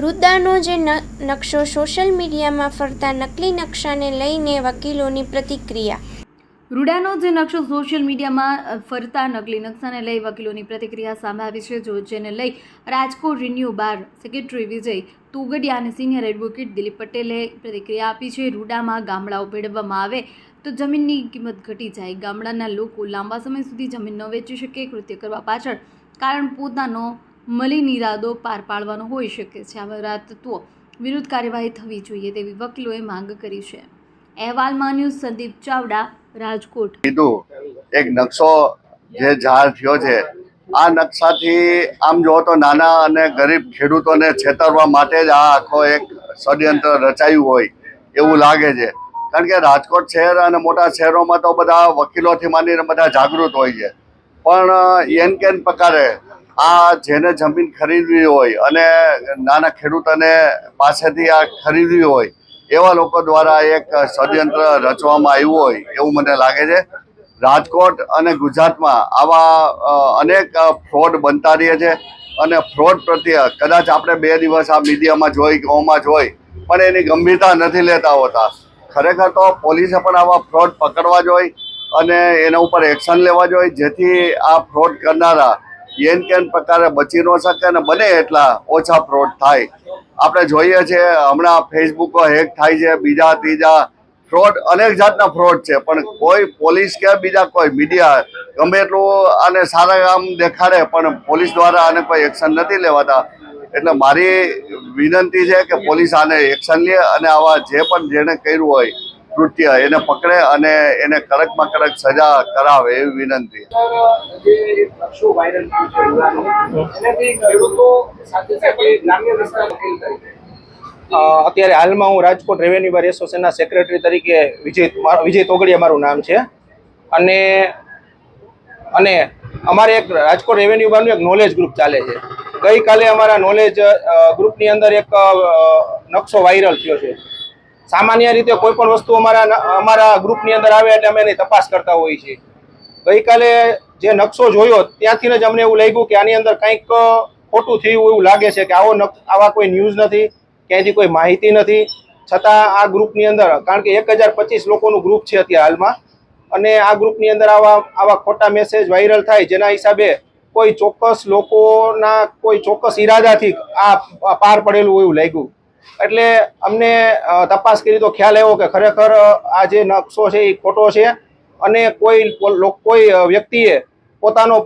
રૂદાનો જે નકશો સોશિયલ મીડિયામાં ફરતા નકલી નકશાને લઈને વકીલોની પ્રતિક્રિયા. રૂડાનો જે નકશો સોશિયલ મીડિયામાં ફરતા નકલી નકશાને લઈ વકીલોની પ્રતિક્રિયા સામે આવી છે, જો જેને લઈ Rajkot renew bar secretary Vijay Togadiya અને સિનિયર એડવોકેટ દિલીપ પટેલે પ્રતિક્રિયા આપી છે. રૂડામાં ગામડાઓ ભેળવવામાં આવે તો જમીનની કિંમત ઘટી જાય. ગામડાના લોકો લાંબા સમય સુધી જમીન ન વેચી શકે, કૃત્ય કરવા પાછળ કારણ પોતાનો મલિન ઇરાદો પાર પાડવાનો હોઈ શકે છે. આવા તત્વો વિરુદ્ધ કાર્યવાહી થવી જોઈએ તેવી વકીલોએ માંગ કરી છે. અહેવાલમાં ન્યૂઝ સંદીપ ચાવડા, રાજકોટ. કીધું, એક નકશો જે જાહેર થયો છે, આ નકશાથી આમ જો તો નાના અને ગરીબ ખેડૂતોને છેતરવા માટે જ આ આખો એક ષડયંત્ર રચાયું હોય એવું લાગે છે. કારણ કે રાજકોટ શહેર અને મોટા શહેરોમાં તો બધા વકીલોથી માંડીને બધા જાગૃત હોય છે. પણ એન કેન પ્રકારે આ જેને જમીન ખરીદવી હોય અને નાના ખેડૂતોને પાસેથી આ ખરીદવી હોય, એવા લોકો દ્વારા એક ષડયંત્ર રચવામાં આવ્યું હોય એવું મને લાગે છે. રાજકોટ અને ગુજરાતમાં આવા અનેક ફ્રોડ બનતા રહે છે અને ફ્રોડ પ્રત્યે કદાચ આપણે બે દિવસ આ મીડિયામાં જોઈ કે જોઈ, પણ એની ગંભીરતા નથી લેતા હોતા. ખરેખર તો પોલીસે પણ આવા ફ્રોડ પકડવા જોઈએ અને એના ઉપર એક્શન લેવા જોઈએ જેથી આ ફ્રોડ કરનારા એન કેન પ્રકારે બચી ન શકે અને બને એટલા ઓછા ફ્રોડ થાય આપણે જોઈએ છીએ હમણાં ફેસબુક હેક થાય છે બીજા ત્રીજા ફ્રોડ અનેક જાતના ફ્રોડ છે પણ કોઈ પોલીસ કે બીજા કોઈ મીડિયા ગમે એટલું આને સારા કામ દેખાડે પણ પોલીસ દ્વારા આને કોઈ એક્શન નથી લેવાતા એટલે મારી વિનંતી છે કે પોલીસ આને એક્શન લે અને આવા જે પણ જેણે કર્યું હોય કૃત્ય એને પકડે અને એને કડકમાં કડક સજા કરાવે એવી વિનંતી. અત્યારે હાલમાં હું રાજકોટ રેવન્યુ બાર એસોસિએશનના સેક્રેટરી તરીકે વિજય મારું- વિજય તોગડિયા મારું નામ છે. અને અને અમારે એક રાજકોટ રેવન્યુ બારનું એક નોલેજ ગ્રુપ ચાલે છે. ગઈકાલે અમારા નોલેજ ગ્રુપની અંદર એક નકશો વાયરલ થયો છે. સામાન્ય રીતે કોઈ પણ વસ્તુ અમારા અમારા ગ્રુપની અંદર આવે એટલે અમે એની તપાસ કરતા હોઈએ છીએ. ગઈકાલે જે નકશો જોયો, ત્યાંથી જ અમને એવું લાગ્યું કે આની અંદર કંઈક ખોટું થયું એવું લાગે છે કે આવો આવા કોઈ ન્યૂઝ નથી, ક્યાંયથી કોઈ માહિતી નથી. છતાં આ ગ્રુપની અંદર, કારણ કે એક હજાર પચીસ લોકોનું ગ્રુપ છે અત્યારે હાલમાં. અને આ ગ્રુપની અંદર આવા આવા ખોટા મેસેજ વાયરલ થાય, જેના હિસાબે કોઈ ચોક્કસ લોકોના કોઈ ચોક્કસ ઈરાદાથી આ પાર પડેલું એવું લાગ્યું. એટલે અમને તપાસ કરી તો ખ્યાલ આવ્યો કે ખરેખર આ જે નકશો છે, એ ખોટો છે અને કોઈ કોઈ વ્યક્તિએ પોતાનો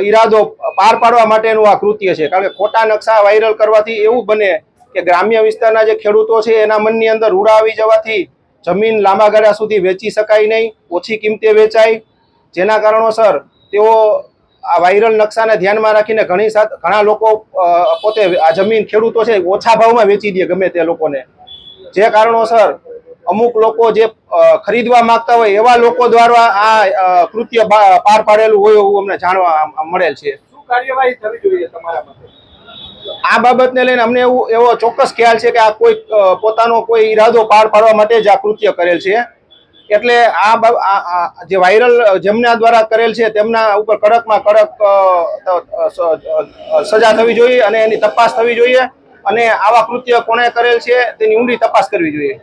ઈરાદો પાર પાડવા માટેનું આ કૃત્ય છે. કારણ કે ખોટા નકશા વાયરલ કરવાથી એવું બને કે ગ્રામ્ય વિસ્તારના જે ખેડૂતો છે, એના મનની અંદર રૂડા આવી જવાથી જમીન લાંબા ગાળા સુધી વેચી શકાય નહીં, ઓછી કિંમતે વેચાય. જેના કારણોસર તેઓ આ વાયરલ નકશાને ધ્યાનમાં રાખીને ઘણી ઘણા લોકો પોતે આ જમીન ખેડૂતો છે ઓછા ભાવમાં વેચી દે ગમે તે લોકોને. જે કારણોસર અમુક લોકો જે ખરીદવા માંગતા હોય એવા લોકો દ્વારા આ કૃત્ય પાર પાડેલું હોય એવું અમને જાણવા મળેલ છે. કાર્યવાહી થવી જોઈએ તમારા માટે આ બાબતને લઈને અમને એવું એવો ચોક્કસ ખ્યાલ છે કે આ કોઈ પોતાનો કોઈ ઈરાદો પાર પાડવા માટે જ આ કૃત્ય કરેલ છે. એટલે આ જે વાયરલ જેમના દ્વારા કરેલ છે, તેમના ઉપર કડકમાં કડક સજા થવી જોઈએ અને એની તપાસ થવી જોઈએ અને આવા કૃત્ય કોણે કરેલ છે, તેની ઊંડી તપાસ કરવી જોઈએ.